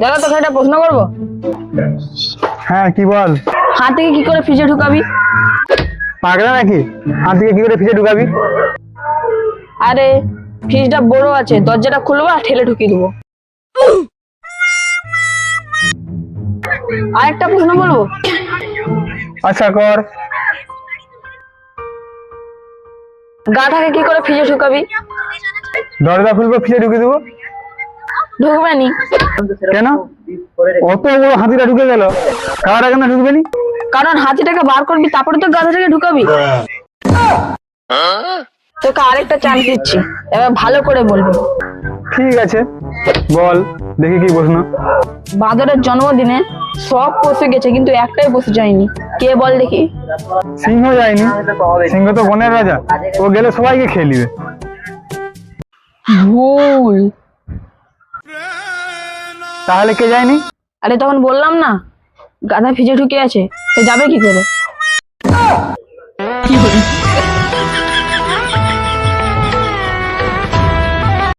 দাদা তোকে একটা প্রশ্ন করব? হ্যাঁ কি বল? হাতিকে কি করে ফ্রিজে ঢুকাবি? পাগলা নাকি? হাতিকে কি করে ফিরে ঢুকাবি? আরে ফ্রিজটা বড় আছে দরজাটা খুলবো আর ঠেলে ঢুকিয়ে দেবো। আরেকটা প্রশ্ন বলব আচ্ছা কর। গাধাকে কি করে ফ্রিজে ঢুকাবি? দরজা খুলবো ফিরে ঢুকিয়ে দেবো। ঢুকবে নি কেন? অত বড় হাতিটা ঢুকে গেল। কারা কেন ঢুকবে নি কারণ হাতিটাকে বার করবি তারপরে তো গাধাটাকে ঢুকাবি। তোকে আরেকটা চান্স দিচ্ছি। এবার ভালো করে বলবি। ঠিক আছে বল দেখি কি প্রশ্ন। বাঁদরের জন্মদিনে সব পশু গেছে কিন্তু একটাই পশু যায়নি। কে বল দেখি। সিংহ যায়নি। সিংহ তো বনের রাজা। ও গেলে সবাইকে খেয়ে নিবে। ভুল। তাহলে কে যায়নি? আরে তখন বললাম না গাধা ভিজে ঢুকে আছে সে যাবে কি করে?